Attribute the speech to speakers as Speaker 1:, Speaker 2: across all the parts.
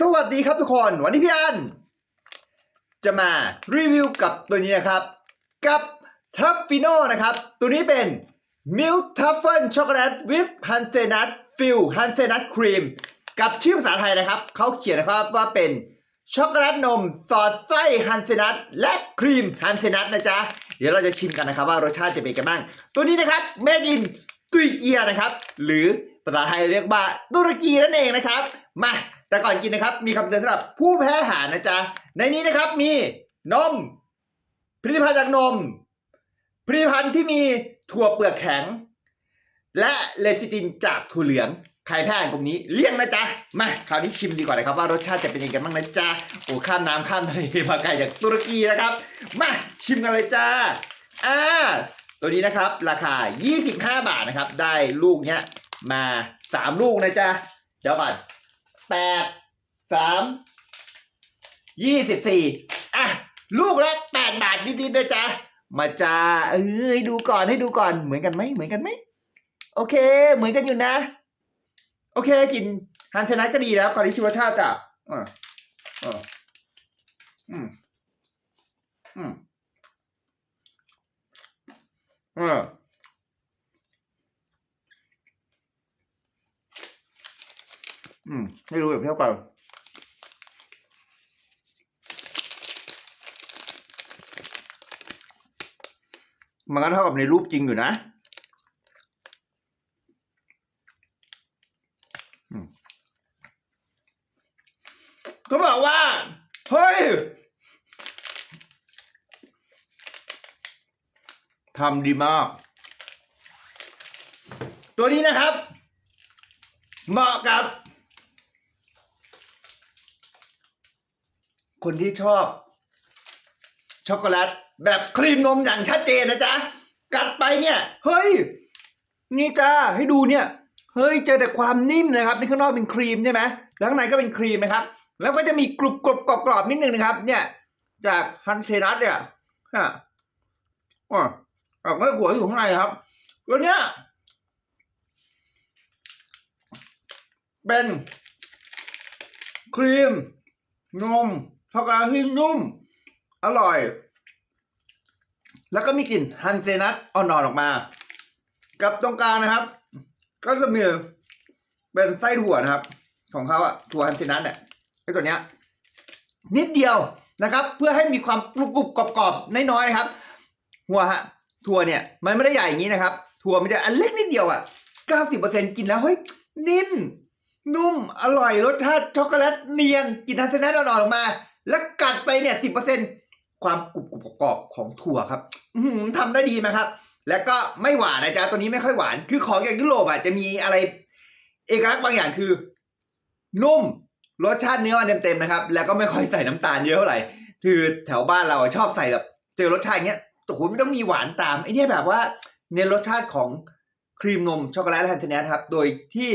Speaker 1: สวัสดีครับทุกคน วันนี้พี่อัน จะมารีวิวกับตัวนี้นะครับ กับทัฟฟิโนนะครับ ตัวนี้เป็น Milk Truffle Chocolate with Hazelnut Fill Hazelnut Cream กับชื่อภาษาไทยนะครับ เขาเขียนนะครับว่าเป็นช็อกโกแลตนมสอดไส้ฮันเซนัทและครีมฮันเซนัทนะจ๊ะ เดี๋ยวเราจะชิมกันนะครับว่ารสชาติจะเป็นกันบ้าง ตัวนี้นะครับแม่ดินตุยเกียนะครับ หรือภาษาไทยเรียกว่าตุรกีนั่นเองนะครับ มา แต่ก่อนกินนะครับ มีคำเตือนสำหรับผู้แพ้อาหารนะจ๊ะ ในนี้นะครับมีนม ผลิตภัณฑ์จากนม ผลิตภัณฑ์ที่มีถั่วเปลือกแข็ง และเลซิตินจากถั่วเหลืองใครแพ้อาหารกลุ่มนี้เลี่ยงนะจ๊ะ มาคราวนี้ชิมดีกว่านะครับว่ารสชาติจะเป็นยังไงกันบ้างนะจ๊ะ โอ้ข้ามน้ำข้ามทะเลมาไกลจากตุรกีนะครับ มาชิมกันเลยจ้า อ่า ตัวนี้นะครับ ราคา 25 บาทนะครับ ได้ลูกเนี้ยมา 3 ลูกนะจ๊ะ เดี๋ยวก่อน แปดสามยี่สิบสี่อะ ลูกละแปดบาทนิดๆนะจ๊ะ มาจ้าเอ้ยดูก่อนให้ดูก่อนเหมือนกันไหมเหมือนกันไหมโอเค เหมือนกันอยู่นะ โอเค กินฮันเซนัทก็ดีแล้วก่อนที่ชิวชาติจะอ่าอ่าอืมอืมอ่า อืมให้ดูแบบเท่ากันมันก็เท่ากับในรูปจริงอยู่นะก็บอกว่า เฮ้ยทำดีมาก ตัวนี้นะครับ เหมาะกับ คนที่ชอบ ช็อกโกแลตแบบครีมนมอย่างชัดเจนนะจ๊ะ กัดไปเนี่ย เฮ้ย นี่จ้าให้ดูเนี่ย เฮ้ย เจอแต่ความนิ่มนะครับนี่ข้างนอกเป็นครีมใช่ไหมแล้วข้างในก็เป็นครีมนะครับ แล้วก็จะมีกรุบกรอบกรอบนิดนึงนะครับ เนี่ย จากฮันเทนัทเนี่ยฮะอ๋อออกไม่หัวอยู่ข้างในครับแล้วเนี่ยเป็นครีมนม ช็อกโกแลตที่นุ่ม อร่อยแล้วก็มีกลิ่นฮันเซนัทอ่อนๆออกมา กับตรงกลางนะครับ ก็จะมีเป็นไส้ถั่วนะครับ ของเขาอะถั่วฮันเซนัทเนี่ยไอ้ตัวเนี้ยนิดเดียวนะครับ เพื่อให้มีความกรุบกรุบกรอบกรอบๆน้อยๆนะครับ หัวฮะถั่วเนี่ย มันไม่ได้ใหญ่อย่างนี้นะครับ ถั่วมันจะอันเล็กนิดเดียวอะ90%กินแล้วเฮ้ยนิ่มนุ่มอร่อยรสชาติช็อกโกแลตเนียนกลิ่นฮันเซนัทอ่อนๆออกมา แล้วกัดไปเนี่ย10%ความกรุบกรุบกรอบของถั่วครับอื้อหือทำได้ดีไหมครับ แล้วก็ไม่หวานนะจ๊ะตัวนี้ไม่ค่อยหวาน คือของอย่างยุโรปอะจะมีอะไร เอกลักษณ์บางอย่างคือ นุ่มรสชาติเนื้อมันเต็มๆนะครับ แล้วก็ไม่ค่อยใส่น้ำตาลเยอะเท่าไหร่คือแถวบ้านเราชอบใส่แบบเจอรสชาติเงี้ยโอ้โหไม่ต้องมีหวานตามไอ้นี่แบบว่าเน้นรสชาติของครีมนมช็อกโกแลตและฮันเซนครับ โดยที่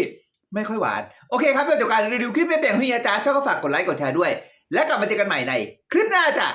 Speaker 1: ไม่ค่อยหวาน โอเคครับเดี๋ยวการรีวิวคลิปเป็นแบบนี้นะจ๊ะชอบก็ฝากกดไลค์กดแชร์ด้วย และกลับมาเจอกันใหม่ในคลิปหน้าจ้ะ